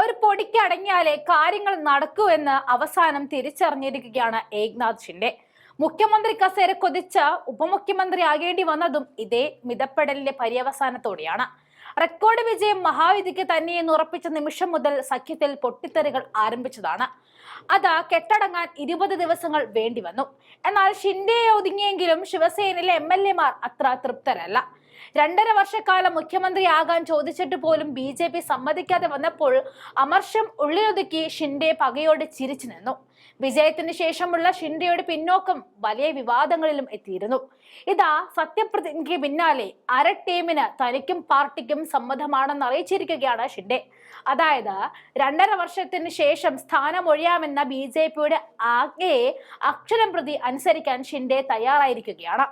ഒരു പൊടിക്കടങ്ങിയാലേ കാര്യങ്ങൾ നടക്കൂ എന്ന് അവസാനം തിരിച്ചറിഞ്ഞിരിക്കുകയാണ് ഏക്നാഥ് ഷിൻഡെ. മുഖ്യമന്ത്രി കസേര കൊതിച്ച ഉപമുഖ്യമന്ത്രി ആകേണ്ടി വന്നതും ഇതേ മിതപ്പെടലിന്റെ പര്യവസാനത്തോടെയാണ്. റെക്കോർഡ് വിജയം മഹാവിധിക്ക് തന്നെയെന്ന് ഉറപ്പിച്ച നിമിഷം മുതൽ സഖ്യത്തിൽ പൊട്ടിത്തെറികൾ ആരംഭിച്ചതാണ്. അതാ കെട്ടടങ്ങാൻ ഇരുപത് ദിവസങ്ങൾ വേണ്ടി വന്നു. എന്നാൽ ഷിൻഡെയെ ഒതുങ്ങിയെങ്കിലും ശിവസേനയിലെ എം എൽ എമാർ അത്ര തൃപ്തരല്ല. രണ്ടര വർഷക്കാലം മുഖ്യമന്ത്രിയാകാൻ ചോദിച്ചിട്ട് പോലും ബി ജെ പി സമ്മതിക്കാതെ വന്നപ്പോൾ അമർഷം ഉള്ളിലൊതുക്കി ഷിൻഡെ പകയോട് ചിരിച്ചു നിന്നു. വിജയത്തിന് ശേഷമുള്ള ഷിൻഡെയുടെ പിന്നോക്കം വലിയ വിവാദങ്ങളിലും എത്തിയിരുന്നു. ഇതാ സത്യപ്രതിജ്ഞയ്ക്ക് പിന്നാലെ അര ടീമിന് തനിക്കും പാർട്ടിക്കും സമ്മതമാണെന്ന് അറിയിച്ചിരിക്കുകയാണ് ഷിൻഡെ. അതായത് രണ്ടര വർഷത്തിന് ശേഷം സ്ഥാനമൊഴിയാമെന്ന ബി ജെ പിയുടെ ആജ്ഞയെ അക്ഷരം പ്രതി അനുസരിക്കാൻ ഷിൻഡെ തയ്യാറായിരിക്കുകയാണ്.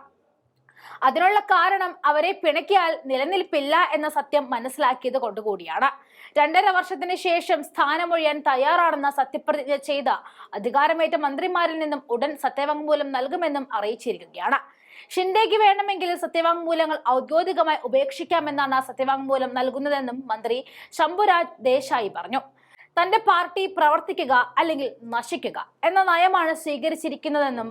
അതിനുള്ള കാരണം അവരെ പിണക്കിയാൽ നിലനിൽപ്പില്ല എന്ന സത്യം മനസ്സിലാക്കിയത് കൊണ്ടുകൂടിയാണ്. രണ്ടര വർഷത്തിന് ശേഷം സ്ഥാനമൊഴിയാൻ തയ്യാറാണെന്ന സത്യപ്രതിജ്ഞ ചെയ്ത അധികാരമേറ്റ മന്ത്രിമാരിൽ നിന്നും ഉടൻ സത്യവാങ്മൂലം നൽകുമെന്നും അറിയിച്ചിരിക്കുകയാണ്. ഷിൻഡേക്ക് വേണമെങ്കിൽ സത്യവാങ്മൂലങ്ങൾ ഔദ്യോഗികമായി ഉപേക്ഷിക്കാമെന്നാണ് സത്യവാങ്മൂലം നൽകുന്നതെന്നും മന്ത്രി ശംഭുരാജ് ദേശായി പറഞ്ഞു. തന്റെ പാർട്ടി പ്രവർത്തിക്കുക അല്ലെങ്കിൽ നശിക്കുക എന്ന നയമാണ് സ്വീകരിച്ചിരിക്കുന്നതെന്നും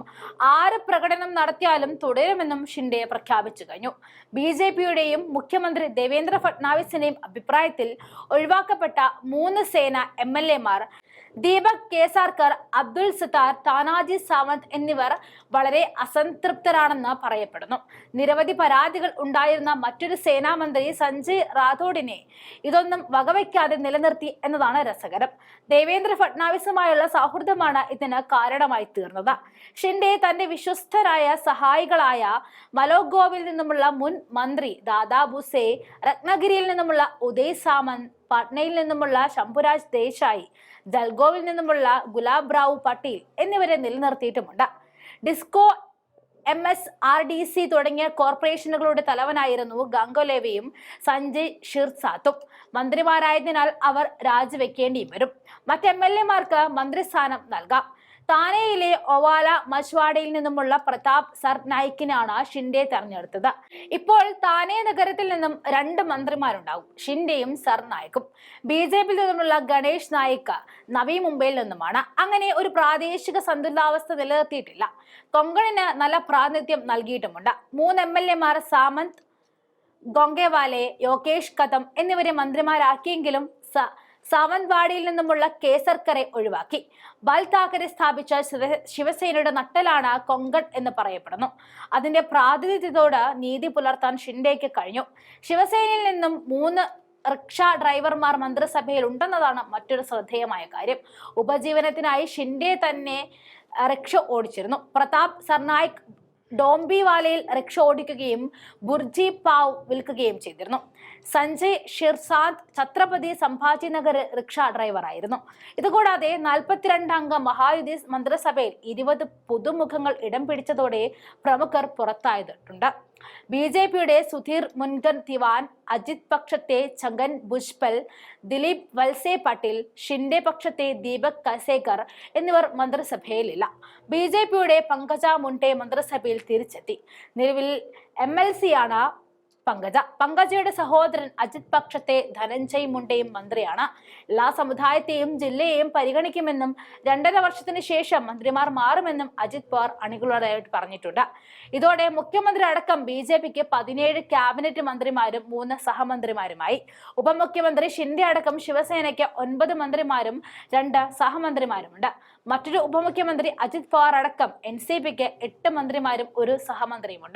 ആര് പ്രകടനം നടത്തിയാലും തുടരുമെന്നും ഷിൻഡെ പ്രഖ്യാപിച്ചു കഴിഞ്ഞു. ബി ജെ പിയുടെയും മുഖ്യമന്ത്രി ദേവേന്ദ്ര ഫട്നാവിസിന്റെയും അഭിപ്രായത്തിൽ ഒഴിവാക്കപ്പെട്ട മൂന്ന് സേന എം എൽ എമാർ ദീപക് കേസാർക്കർ അബ്ദുൽ സത്താർ താനാജി സാവന്ത് എന്നിവർ വളരെ അസംതൃപ്തരാണെന്ന് പറയപ്പെടുന്നു. നിരവധി പരാതികൾ ഉണ്ടായിരുന്ന മറ്റൊരു സേനാമന്ത്രി സഞ്ജയ് റാഥോഡിനെ ഇതൊന്നും വകവയ്ക്കാതെ നിലനിർത്തി എന്നതാണ് രസകരം. ദേവേന്ദ്ര ഫട്നാവിസുമായുള്ള സൗഹൃദമാണ് ഇതിന് കാരണമായി തീർന്നത്. ഷിൻഡെ തന്റെ വിശ്വസ്തരായ സഹായികളായ മലോഗോവിൽ നിന്നുമുള്ള മുൻ മന്ത്രി ദാദാ ബുസെ രത്നഗിരിയിൽ നിന്നുമുള്ള ഉദയ് സാമന്ത് പട്നയിൽ നിന്നുമുള്ള ശംഭുരാജ് ദേശായി ജൽഗോവിൽ നിന്നുമുള്ള ഗുലാബ് റാവു പട്ടീൽ എന്നിവരെ നിലനിർത്തിയിട്ടുമുണ്ട്. Disco M S R D C തുടങ്ങിയ കോർപ്പറേഷനുകളുടെ തലവനായിരുന്നു ഗംഗോലേവിയും സഞ്ജയ് ഷിർസാത്തും. മന്ത്രിമാരായതിനാൽ അവർ രാജിവെക്കേണ്ടിയും വരും. മറ്റ് എം എൽ എമാർക്ക് മന്ത്രിസ്ഥാനം നൽകാം. താനെയിലെ ഒവാല മജ്വാഡയിൽ നിന്നുമുള്ള പ്രതാപ് സർനായിക്കിനാണ് ഷിൻഡെ തെരഞ്ഞെടുത്തത്. ഇപ്പോൾ താനെ നഗരത്തിൽ നിന്നും രണ്ട് മന്ത്രിമാരുണ്ടാവും ഷിൻഡെയും സർനായിക്കും ബി ജെ പിയിൽ നിന്നുമുള്ള ഗണേഷ് നായിക്ക് നവി മുംബൈയിൽ നിന്നുമാണ്. അങ്ങനെ ഒരു പ്രാദേശിക സന്തുലിതാവസ്ഥ നിലനിർത്തിയിട്ടില്ല. കൊങ്കണിന് നല്ല പ്രാതിനിധ്യം നൽകിയിട്ടുമുണ്ട്. മൂന്ന് എം എൽ എമാർ സാമന്ത് ഗോങ്കേവാലെ യോഗേഷ് കദം എന്നിവരെ മന്ത്രിമാരാക്കിയെങ്കിലും സാവന്ത്വാഡിയിൽ നിന്നുമുള്ള കേസർക്കറെ ഒഴിവാക്കി. ബാൽ താക്കറെ സ്ഥാപിച്ച ശിവ- ശിവസേനയുടെ നട്ടലാണ് കൊങ്കൺ എന്ന് പറയപ്പെടുന്നു. അതിന്റെ പ്രാതിനിധ്യത്തോട് നീതി പുലർത്താൻ ഷിൻഡേക്ക് കഴിഞ്ഞു. ശിവസേനയിൽ നിന്നും മൂന്ന് റിക്ഷ ഡ്രൈവർമാർ മന്ത്രിസഭയിൽ ഉണ്ടെന്നതാണ് മറ്റൊരു ശ്രദ്ധേയമായ കാര്യം. ഉപജീവനത്തിനായി ഷിൻഡെ തന്നെ റിക്ഷ ഓടിച്ചിരുന്നു. പ്രതാപ് സർനായിക് ഡോംബിവാലയിൽ റിക്ഷ ഓടിക്കുകയും ബുർജി പാവ് വിൽക്കുകയും ചെയ്തിരുന്നു. സഞ്ജയ് ഷിർസാദ് ഛത്രപതി സംഭാജി നഗർ റിക്ഷ ഡ്രൈവറായിരുന്നു ഇതുകൂടാതെ നാൽപ്പത്തിരണ്ട് അംഗ മഹായുതി മന്ത്രിസഭയിൽ ഇരുപത് പുതുമുഖങ്ങൾ ഇടം പിടിച്ചതോടെ പ്രമുഖർ പുറത്തായതിട്ടുണ്ട് ബി ജെ പിയുടെ സുധീർ മുൻഗൻ തിവാൻ അജിത് പക്ഷത്തെ ഛഗൻ ഭുഷ്പൽ ദിലീപ് വത്സെ പട്ടേൽ ഷിൻഡെ പക്ഷത്തെ ദീപക് കസേക്കർ എന്നിവർ മന്ത്രിസഭയിലില്ല. ബി ജെ പിയുടെ പങ്കജ മുണ്ടെ മന്ത്രിസഭയിൽ തിരിച്ചെത്തി. നിലവിൽ എം എൽ സിയാണ് പങ്കജ. പങ്കജയുടെ സഹോദരൻ അജിത് പക്ഷത്തെ ധനഞ്ജയ് മുണ്ടയും മന്ത്രിയാണ്. എല്ലാ സമുദായത്തെയും ജില്ലയെയും പരിഗണിക്കുമെന്നും രണ്ടര വർഷത്തിന് ശേഷം മന്ത്രിമാർ മാറുമെന്നും അജിത് പവാർ അണികളോടായിട്ട് പറഞ്ഞിട്ടുണ്ട്. ഇതോടെ മുഖ്യമന്ത്രി അടക്കം ബി ജെ പിക്ക് പതിനേഴ് ക്യാബിനറ്റ് മന്ത്രിമാരും മൂന്ന് സഹമന്ത്രിമാരുമായി. ഉപമുഖ്യമന്ത്രി ഷിൻഡെ അടക്കം ശിവസേനയ്ക്ക് ഒൻപത് മന്ത്രിമാരും രണ്ട് സഹമന്ത്രിമാരുമുണ്ട്. മറ്റൊരു ഉപമുഖ്യമന്ത്രി അജിത് പവാർ അടക്കം എൻ സി പിക്ക് എട്ട് മന്ത്രിമാരും ഒരു സഹമന്ത്രിയുമുണ്ട്.